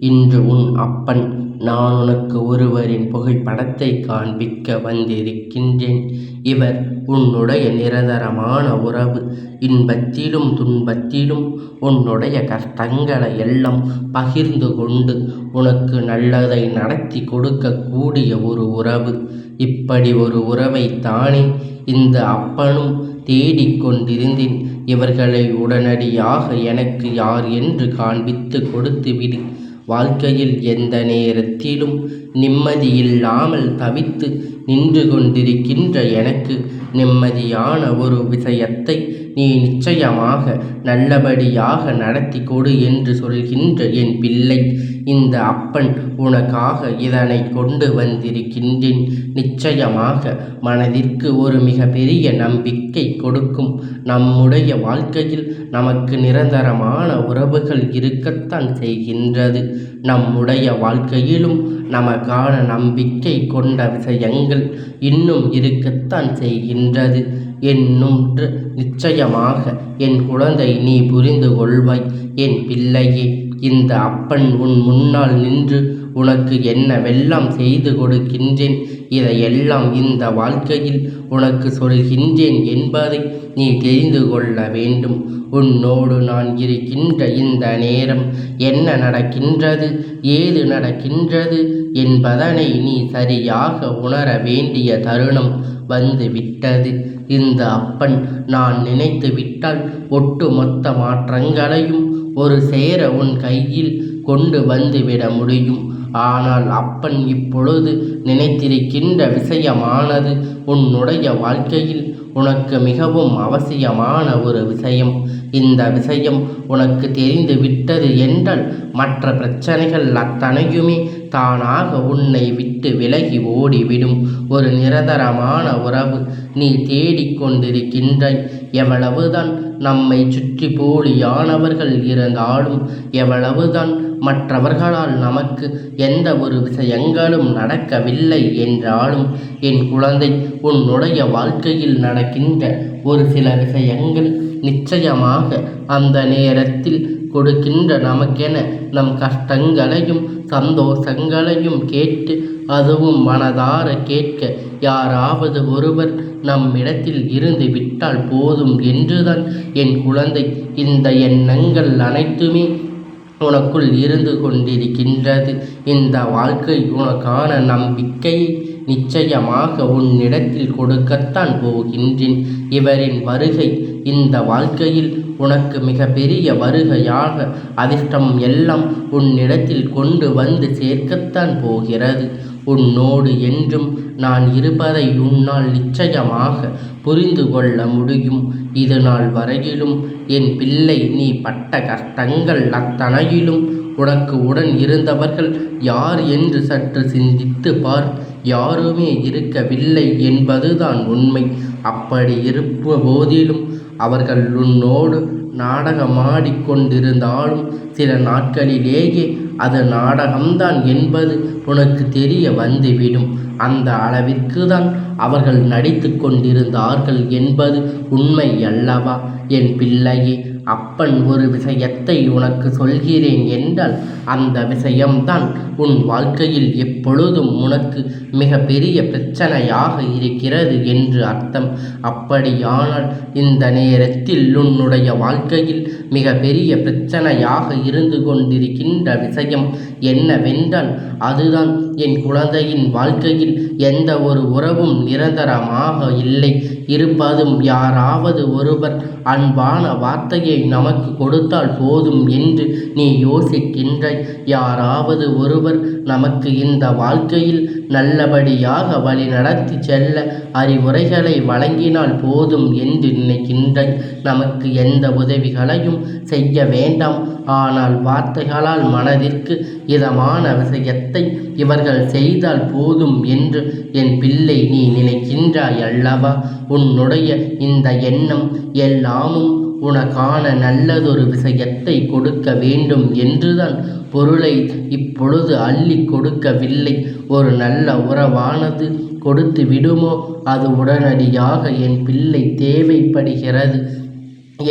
இன்று உன் அப்பன் நான் உனக்கு ஒருவரின் புகைப்படத்தைக் காண்பிக்க வந்திருக்கின்றேன். இவர் உன்னுடைய நிரந்தரமான உறவு. இன்பத்திலும் துன்பத்திலும் உன்னுடைய கஷ்டங்களை எல்லாம் பகிர்ந்து கொண்டு உனக்கு நல்லதை நடத்திக் கொடுக்கக் கூடிய ஒரு உறவு. இப்படி ஒரு உறவைத்தானே இந்த அப்பனும் தேடிக் கொண்டிருந்தேன். இவர்களை உடனடியாக எனக்கு யார் என்று காண்பித்துக் கொடுத்துவிடு. வாழ்க்கையில் எந்த நேரத்திலும் நிம்மதியில்லாமல் தவித்து நின்று கொண்டிருக்கின்ற எனக்கு நிம்மதியான ஒரு விஷயத்தை நீ நிச்சயமாக நல்லபடியாக நடத்தி கொடு என்று சொல்கின்ற என் பிள்ளை. இந்த அப்பன் உனக்காக இதனை கொண்டு வந்திருக்கின்றேன். நிச்சயமாக மனதிற்கு ஒரு மிகப்பெரிய நம்பிக்கை கொடுக்கும். நம்முடைய வாழ்க்கையில் நமக்கு நிரந்தரமான உறவுகள் இருக்கத்தான் செய்கின்றது. நம்முடைய வாழ்க்கையிலும் நமக்கான நம்பிக்கை கொண்ட விஷயங்கள் இன்னும் இருக்கத்தான் செய்கின்றது. என்னும் நிச்சயமாக என் குழந்தை நீ புரிந்து கொள்வாய். என் பிள்ளையே இந்த அப்பன் உன் முன்னால் நின்று உனக்கு என்னவெல்லாம் செய்து கொடுக்கின்றேன் இதையெல்லாம் இந்த வாழ்க்கையில் உனக்கு சொல்கின்றேன் என்பதை நீ தெரிந்து கொள்ள வேண்டும். உன்னோடு நான் இருக்கின்ற இந்த நேரம் என்ன நடக்கின்றது ஏது நடக்கின்றது என்பதனை நீ சரியாக உணர வேண்டிய தருணம் வந்து விட்டது. இந்த அப்பன் நான் நினைத்து விட்டால் மாற்றங்களையும் ஒரு சேர உன் கையில் கொண்டு வந்துவிட முடியும். ஆனால் அப்பன் இப்பொழுது நினைத்திருக்கின்ற விஷயமானது உன்னுடைய வாழ்க்கையில் உனக்கு மிகவும் அவசியமான ஒரு விஷயம். இந்த விஷயம் உனக்கு தெரிந்து விட்டது என்றால் மற்ற பிரச்சனைகள் அத்தனையுமே தானாக உன்னை விட்டு விலகி ஓடிவிடும். ஒரு நிரந்தரமான உறவு நீ தேடிக்கொண்டிருக்கின்ற எவ்வளவுதான் நம்மை சுற்றி போலியானவர்கள் இருந்தாலும் எவ்வளவுதான் மற்றவர்களால் நமக்கு எந்த ஒரு விஷயங்களும் நடக்கவில்லை என்றாலும் என் குழந்தை உன்னுடைய வாழ்க்கையில் நடக்கின்ற ஒரு சில விஷயங்கள் நிச்சயமாக அந்த நேரத்தில் கொடுக்கின்ற நமக்கென நம் கஷ்டங்களையும் சந்தோஷங்களையும் கேட்டு அதுவும் மனதார கேட்க யாராவது ஒருவர் நம்மிடத்தில் இருந்து விட்டால் போதும் என்றுதான் என் குழந்தை இந்த எண்ணங்கள் அனைத்துமே உனக்குள் இருந்து கொண்டிருக்கின்றது. இந்த வாழ்க்கை உனக்கான நம்பிக்கையை நிச்சயமாக உன்னிடத்தில் கொடுக்கத்தான் போகின்றேன். இவரின் வருகை இந்த வாழ்க்கையில் உனக்கு மிகப்பெரிய வருகையாக அதிர்ஷ்டம் எல்லாம் உன்னிடத்தில் கொண்டு வந்து சேர்க்கத்தான் போகிறது. உன்னோடு என்றும் நான் இருப்பதை உன்னால் நிச்சயமாக புரிந்து கொள்ள முடியும். இது நாள் வரையிலும் என் பிள்ளை நீ பட்ட கஷ்டங்கள் அத்தனையிலும் உனக்கு உடன் இருந்தவர்கள் யார் என்று சற்று சிந்தித்து பார். யாருமே இருக்கவில்லை என்பதுதான் உண்மை. அப்படி இருப்ப போதிலும் அவர்கள் உன்னோடு நாடகமாடிக்கொண்டிருந்தாலும் சில நாட்களிலேயே அது நாடகம்தான் என்பது உனக்கு தெரிய வந்துவிடும். அந்த அளவிற்கு தான் அவர்கள் நடித்து கொண்டிருந்தார்கள் என்பது உண்மை அல்லவா? என் பிள்ளையே அப்பன் ஒரு விஷயத்தை உனக்கு சொல்கிறேன் என்றால் அந்த விஷயம்தான் உன் வாழ்க்கையில் எப்பொழுதும் உனக்கு மிகப்பெரிய பிரச்சனையாக இருக்கிறது என்று அர்த்தம். அப்படியானால் இந்த நேரத்தில் உன்னுடைய வாழ்க்கையில் மிகப்பெரிய பிரச்சனையாக இருந்து கொண்டிருக்கின்ற விஷயம் என்னவென்றால் அதுதான் என் குழந்தையின் வாழ்க்கையில் எந்த ஒரு உறவும் நிரந்தரமாக இல்லை. இருப்பதும் யாராவது ஒருவர் அன்பான வார்த்தையை நமக்கு கொடுத்தால் போதும் என்று நீ யோசிக்கின்றாய். யாராவது ஒருவர் நமக்கு இந்த வாழ்க்கையில் நல்லபடியாக வழிநடத்திச் செல்ல அறிவுரைகளை வழங்கினால் போதும் என்று நினைக்கின்றாய். நமக்கு எந்த உதவிகளையும் செய்ய வேண்டாம். ஆனால் வார்த்தைகளால் மனதிற்கு இதமான விஷயத்தை இவர்கள் செய்தால் போதும் என்று என் பிள்ளை நீ நினைக்கின்றாய் அல்லவா? உன்னுடைய இந்த எண்ணம் எல்லாமும் உனக்கான நல்லதொரு விஷயத்தை கொடுக்க வேண்டும் என்றுதான். பொருளை இப்பொழுது அள்ளி கொடுக்கவில்லை. ஒரு நல்ல உறவானது கொடுத்து விடுமோ அது உடனடியாக என் பிள்ளை தேவைப்படுகிறது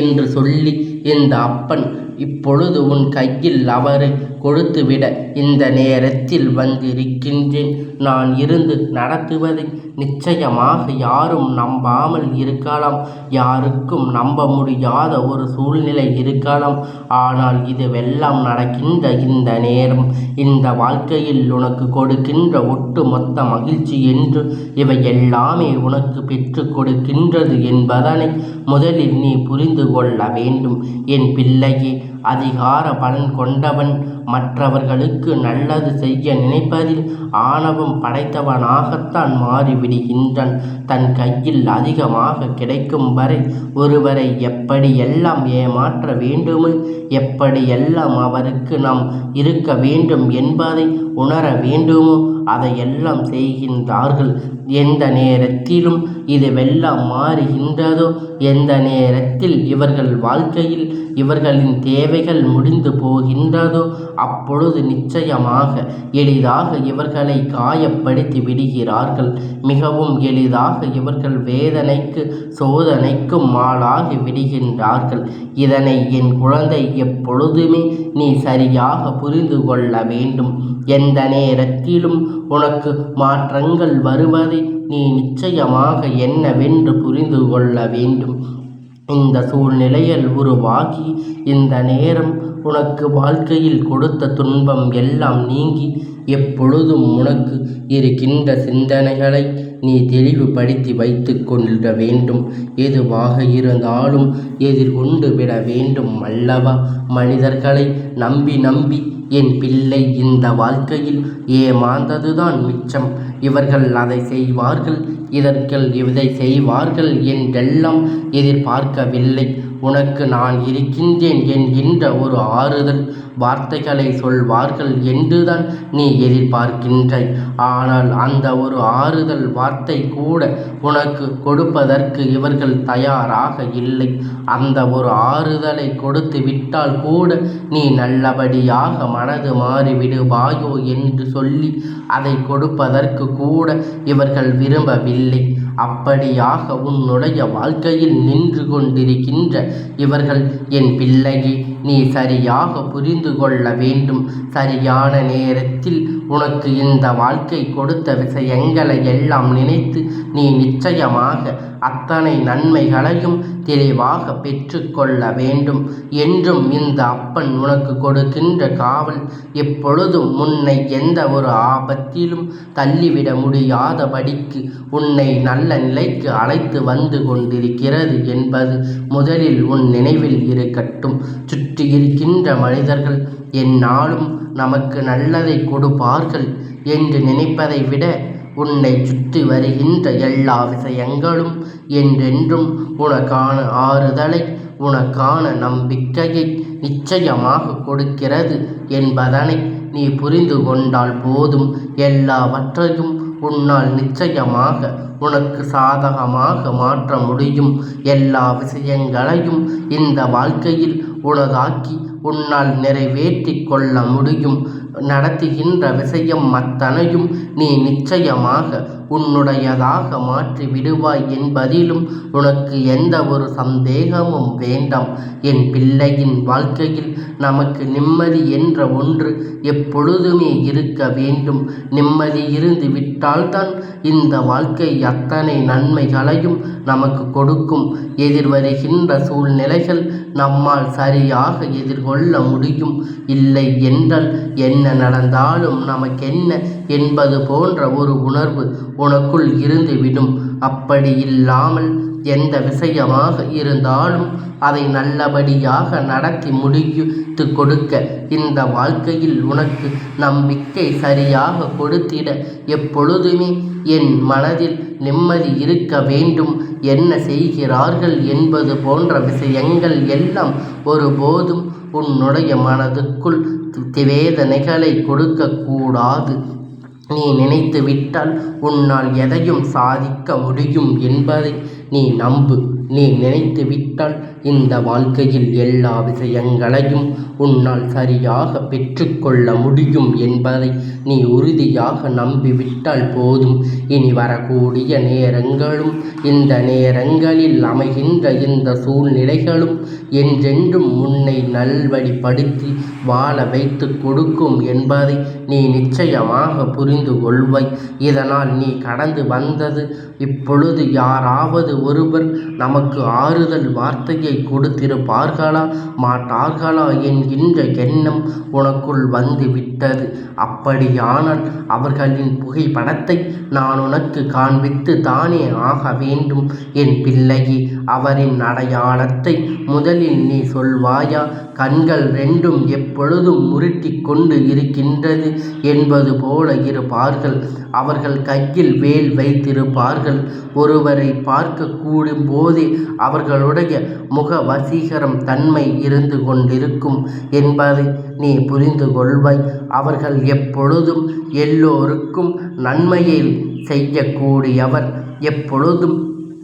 என்று சொல்லி இந்த அப்பன் இப்பொழுது உன் கையில் அவரை கொடுத்துவிட இந்த நேரத்தில் வந்திருக்கின்றேன். நான் இருந்து நடத்துவதை நிச்சயமாக யாரும் நம்பாமல் இருக்கலாம். யாருக்கும் நம்ப முடியாத ஒரு சூழ்நிலை இருக்கலாம். ஆனால் இதுவெல்லாம் நடக்கின்ற இந்த நேரம் இந்த வாழ்க்கையில் உனக்கு கொடுக்கின்ற ஒட்டு மொத்த மகிழ்ச்சி என்று இவை எல்லாமே உனக்கு பெற்றுக் கொடுக்கின்றது என்பதனை முதலில் நீ புரிந்து கொள்ள வேண்டும். என் பிள்ளையே அதிகார பலன் கொண்டவன் மற்றவர்களுக்கு நல்லது செய்ய நினைப்பதில் ஆணவம் படைத்தவனாகத்தான் மாறிவிடுகின்றான். தன் கையில் அதிகமாக கிடைக்கும் வரை ஒருவரை எப்படியெல்லாம் ஏமாற்ற வேண்டுமோ எப்படியெல்லாம் அவருக்கு நாம் இருக்க வேண்டும் என்பதை உணர வேண்டுமோ அதையெல்லாம் செய்கின்றார்கள். எந்த நேரத்திலும் இதுவெல்லாம் மாறுகின்றதோ? எந்த நேரத்தில் இவர்கள் வாழ்க்கையில் இவர்களின் தேவைகள் முடிந்து போகின்றதோ? அப்பொழுது நிச்சயமாக எளிதாக இவர்களை காயப்படுத்தி விடுகிறார்கள். மிகவும் எளிதாக இவர்கள் வேதனைக்கு சோதனைக்கும் ஆளாகி விடுகின்றார்கள். இதனை என் குழந்தை எப்பொழுதுமே நீ சரியாக புரிந்து கொள்ள வேண்டும். எந்த நேரத்திலும் உனக்கு மாற்றங்கள் வருவதை நீ நிச்சயமாக என்னவென்று புரிந்து கொள்ள வேண்டும். இந்த சூழ்நிலையில் உருவாகி இந்த நேரம் உனக்கு வாழ்க்கையில் கொடுத்த துன்பம் எல்லாம் நீங்கி எப்பொழுதும் உனக்கு இருக்கின்ற சிந்தனைகளை நீ தெளிவுபடுத்தி வைத்து கொள்ள வேண்டும். எதுவாக இருந்தாலும் எதிர்கொண்டு விட வேண்டும் அல்லவா? மனிதர்களை நம்பி நம்பி என் பிள்ளை இந்த வாழ்க்கையில் ஏமாந்ததுதான் மிச்சம். இவர்கள் அதை செய்வார்கள் இதற்கள் இதை செய்வார்கள் என்றெல்லாம் எதிர்பார்க்கவில்லை. உனக்கு நான் இருக்கின்றேன் என்கின்ற ஒரு ஆறுதல் வார்த்தைகளை சொல்வார்கள் என்றுதான் நீ எதிர்பார்க்கின்றாய். ஆனால் அந்த ஒரு ஆறுதல் வார்த்தை கூட உனக்கு கொடுப்பதற்கு இவர்கள் தயாராக இல்லை. அந்த ஒரு ஆறுதலை கொடுத்து விட்டால் கூட நீ நல்லபடியாக மனது மாறிவிடுவாயோ என்று சொல்லி அதை கொடுப்பதற்கு கூட இவர்கள் விரும்பவில்லை. அப்படியாக உன்னுடைய வாழ்க்கையில் நின்று கொண்டிருக்கின்ற இவர்கள் என் பிள்ளையை நீ சரியாக புரிந்து கொள்ள வேண்டும். சரியான நேரத்தில் உனக்கு இந்த வாழ்க்கை கொடுத்த விஷயங்களை எல்லாம் நினைத்து நீ நிச்சயமாக அத்தனை நன்மைகளையும் தெளிவாக பெற்றுக்கொள்ள வேண்டும் என்றும் இந்த அப்பன் உனக்கு கொடுக்கின்ற காவல் எப்பொழுதும் உன்னை எந்த ஒரு ஆபத்திலும் தள்ளிவிட முடியாதபடிக்கு உன்னை நல்ல நிலைக்கு அழைத்து வந்து கொண்டிருக்கிறது என்பது முதலில் உன் நினைவில் இருக்கட்டும். சுற்றி இருக்கின்ற மனிதர்கள் எந்நாளும் நமக்கு நல்லதை கொடுப்பார்கள் என்று நினைப்பதை விட உன்னை சுற்றி வருகின்ற எல்லா விஷயங்களும் என்றென்றும் உனக்கான ஆறுதலை உனக்கான நம்பிக்கையை நிச்சயமாக கொடுக்கிறது என்பதனை நீ புரிந்து கொண்டால் போதும். எல்லாவற்றையும் உன்னால் நிச்சயமாக உனக்கு சாதகமாக மாற்ற முடியும். எல்லா விஷயங்களையும் இந்த வாழ்க்கையில் உனதாக்கி உன்னால் நிறைவேற்றி கொள்ள முடியும். நடத்துகின்ற விஷயம் அத்தனையும் நீ நிச்சயமாக உன்னுடையதாக மாற்றி விடுவாய் என்பதிலும் உனக்கு எந்த ஒரு சந்தேகமும் வேண்டாம். என் பிள்ளையின் வாழ்க்கையில் நமக்கு நிம்மதி என்ற ஒன்று எப்பொழுதுமே இருக்க வேண்டும். நிம்மதி இருந்து விட்டால்தான் இந்த வாழ்க்கை அத்தனை நன்மைகளையும் நமக்கு கொடுக்கும். எதிர்வருகின்ற சூழ்நிலைகள் நம்மால் சரியாக எதிர்கொள்ள முடியும். இல்லை என்றால் என்ன நடந்தாலும் நமக்கென்ன என்பது போன்ற ஒரு உணர்வு உனக்குள் இருந்துவிடும். அப்படி இல்லாமல் எந்த விஷயமாக இருந்தாலும் அதை நல்லபடியாக நடத்தி முடித்து கொடுக்க இந்த வாழ்க்கையில் உனக்கு நம்பிக்கை சரியாக கொடுத்திட எப்பொழுதுமே என் மனதில் நிம்மதி இருக்க வேண்டும். என்ன செய்கிறார்கள் என்பது போன்ற விஷயங்கள் எல்லாம் ஒருபோதும் உன்னுடைய மனதுக்குள் வேதனைகளை கொடுக்கக்கூடாது. நீ நினைத்து விட்டால் உன்னால் எதையும் சாதிக்க முடியும் என்பதை நீ நம்பு. நீ நினைத்து விட்டால் இந்த வாழ்க்கையில் எல்லா விஷயங்களையும் உன்னால் சரியாக பெற்றுக்கொள்ள முடியும் என்பதை நீ உறுதியாக நம்பிவிட்டால் போதும். இனி வரக்கூடிய நேரங்களும் இந்த நேரங்களில் அமைகின்ற இந்த சூழ்நிலைகளும் என்றென்றும் உன்னை நல்வழிப்படுத்தி வாழ வைத்து கொடுக்கும் என்பதை நீ நிச்சயமாக புரிந்து கொள்வாய். இதனால் நீ கடந்து வந்தது இப்பொழுது யாராவது ஒருவர் நமக்கு ஆறுதல் வார்த்தையை கொடுத்திருப்பார்களா? மாட்டார்களா? என்கின்ற எண்ணம் உனக்குள் வந்து விட்டது அப்படியானால் அவர்களின் புகைப்படத்தை நான் உனக்கு காண்பித்து தானே ஆக வேண்டும். என் பிள்ளையே அவரின் அடையாளத்தை முதலில் நீ சொல்வாயா? கண்கள் ரெண்டும் எப்பொழுதும் உருட்டி கொண்டு இருக்கின்றது என்பது போல இருப்பார்கள். அவர்கள் கையில் வேல் வைத்திருப்பார்கள். ஒருவரை பார்க்க கூடும் போதே அவர்களுடைய முக வசீகரம் தன்மை இருந்து கொண்டிருக்கும் என்பதை நீ புரிந்து கொள்வாய். அவர்கள் எப்பொழுதும் எல்லோருக்கும் நன்மையை செய்யக்கூடியவர். எப்பொழுதும்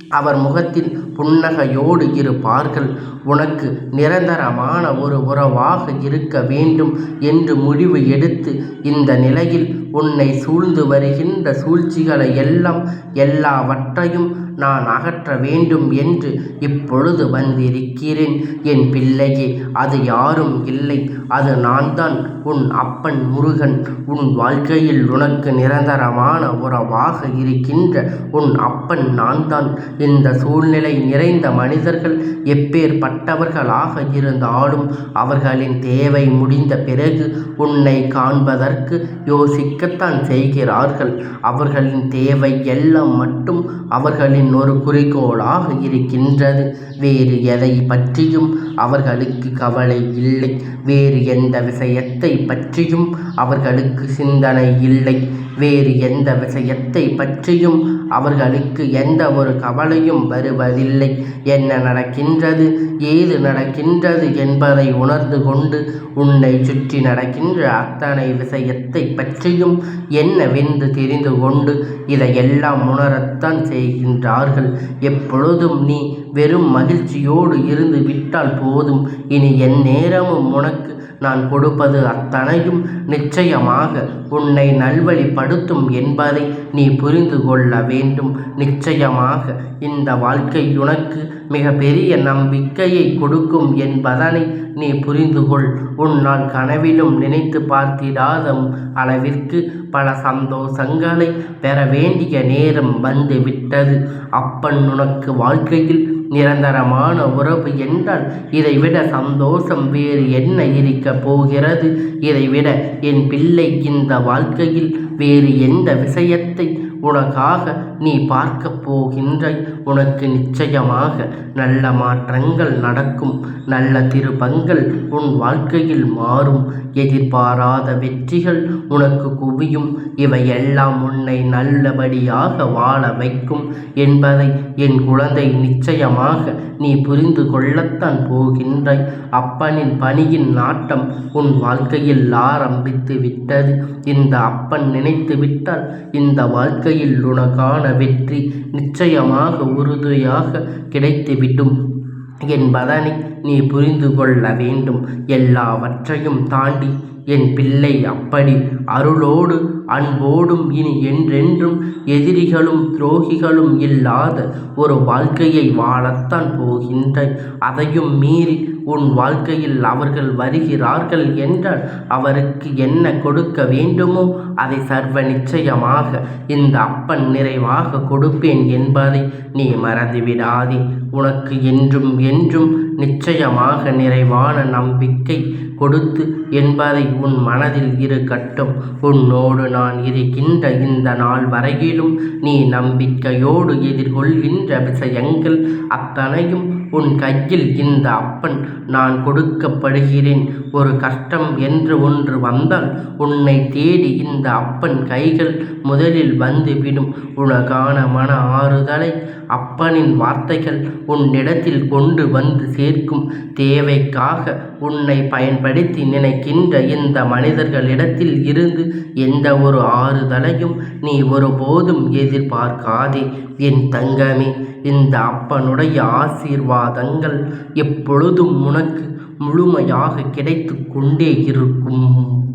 அவர் முகத்தில் புன்னகையோடு இருப்பார்கள் உனக்கு நிரந்தரமான ஒரு உறவாக இருக்க வேண்டும் என்று முடிவு எடுத்து இந்த நிலையில் உன்னை சூழ்ந்து வருகின்ற சூழ்ச்சிகளை எல்லாம் எல்லாவற்றையும் நான் அகற்ற வேண்டும் என்று இப்பொழுது வந்திருக்கிறேன். என் பிள்ளையே அது யாரும் இல்லை. அது நான் தான் உன் அப்பன் முருகன் உன் வாழ்க்கையில் உனக்கு நிரந்தரமான உறவாக இருக்கின்ற உன் அப்பன் நான் தான் இந்த சூழ்நிலை நிறைந்த மனிதர்கள் எப்பேற்பட்டவர்களாக இருந்தாலும் அவர்களின் தேவை முடிந்த பிறகு உன்னை காண்பதற்கு யோசிக்க இருக்கத்தான் செய்கிறார்கள். அவர்களின் தேவை எல்லாம் மட்டும் அவர்களின் ஒரு குறிக்கோளாக இருக்கின்றது. வேறு எதை பற்றியும் அவர்களுக்கு கவலை இல்லை. வேறு எந்த விஷயத்தை பற்றியும் அவர்களுக்கு சிந்தனை இல்லை. வேறு எந்த விஷயத்தை பற்றியும் அவர்களுக்கு எந்த ஒரு கவலையும் வருவதில்லை. என்ன நடக்கின்றது? ஏது நடக்கின்றது என்பதை உணர்ந்து கொண்டு உன்னை சுற்றி நடக்கின்ற அத்தனை விஷயத்தை பற்றியும் என்னவென்று தெரிந்து கொண்டு இதையெல்லாம் உணரத்தான் செய்கின்றார்கள். எப்பொழுதும் நீ வெறும் மகிழ்ச்சியோடு இருந்து விட்டால் போதும். இனி என் நேரமும் உனக்கு நான் கொடுப்பது அத்தனையும் நிச்சயமாக உன்னை நல்வழிப்படுத்தும் என்பதை நீ புரிந்து கொள்ள வேண்டும். நிச்சயமாக இந்த வாழ்க்கை உனக்கு மிக பெரிய நம்பிக்கையை கொடுக்கும் என்பதனை நீ புரிந்து கொள். உன்னால் கனவிலும் நினைத்து பார்த்திடாத அளவிற்கு பல சந்தோஷங்களை பெற வேண்டிய நேரம் வந்து விட்டது. அப்பன் உனக்கு வாழ்க்கையில் நிரந்தரமான உறவு என்றால் இதைவிட சந்தோஷம் வேறு என்ன இருக்க போகிறது? இதைவிட என் பிள்ளை இந்த வாழ்க்கையில் வேறு எந்த விஷயத்தை உனக்காக நீ பார்க்க போகின்ற உனக்கு நிச்சயமாக நல்ல மாற்றங்கள் நடக்கும். நல்ல திருப்பங்கள் உன் வாழ்க்கையில் மாறும். எதிர்பாராத வெற்றிகள் உனக்கு குவியும். இவையெல்லாம் உன்னை நல்லபடியாக வாழ வைக்கும் என்பதை என் குழந்தை நிச்சயமாக நீ புரிந்து கொள்ளத்தான் போகின்றாய். அப்பனின் பணியின் நாட்டம் உன் வாழ்க்கையில் ஆரம்பித்து விட்டது. இந்த அப்பன் நினைத்து விட்டால் இந்த வாழ்க்கையில் உனக்கான வெற்றி நிச்சயமாக உறுதியாக கிடைத்துவிடும். என்பதனை நீ புரிந்து கொள்ள வேண்டும். எல்லாவற்றையும் தாண்டி என் பிள்ளை அப்படி அருளோடு அன்போடும் இனி என்றென்றும் எதிரிகளும் துரோகிகளும் இல்லாத ஒரு வாழ்க்கையை வாழத்தான் போகின்றாய். அதையும் மீறி உன் வாழ்க்கையில் அவர்கள் வருகிறார்கள் என்றால் அவருக்கு என்ன கொடுக்க வேண்டுமோ அதை சர்வ நிச்சயமாக இந்த அப்பன் நிறைவாக கொடுப்பேன் என்பதை நீ மறந்துவிடாதே. உனக்கு என்றும் என்றும் நிச்சயமாக நிறைவான நம்பிக்கை கொடுத்து என்பதை உன் மனதில் இருக்கட்டும். உன்னோடு நான் இருக்கின்ற இந்த நாள் வரையிலும் நீ நம்பிக்கையோடு எதிர்கொள்கின்ற விஷயங்கள் அத்தனையும் உன் கையில் இந்த அப்பன் நான் கொடுக்கப்படுகிறேன். ஒரு கஷ்டம் என்று ஒன்று வந்தால் உன்னை தேடி இந்த அப்பன் கைகள் முதலில் வந்துவிடும். உனக்கான மன ஆறுதலை அப்பனின் வார்த்தைகள் உன்னிடத்தில் கொண்டு வந்து சேர்க்கும். தேவைக்காக உன்னை பயன்படுத்தி நினைக்கின்ற இந்த மனிதர்களிடத்தில் இருந்து எந்த ஒரு ஆறுதலையும் நீ ஒருபோதும் எதிர்பார்க்காதே. என் தங்கமே இந்த அப்பனுடைய ஆசீர்வாதங்கள் எப்பொழுதும் உனக்கு முழுமையாக கிடைத்து கொண்டே இருக்கும்.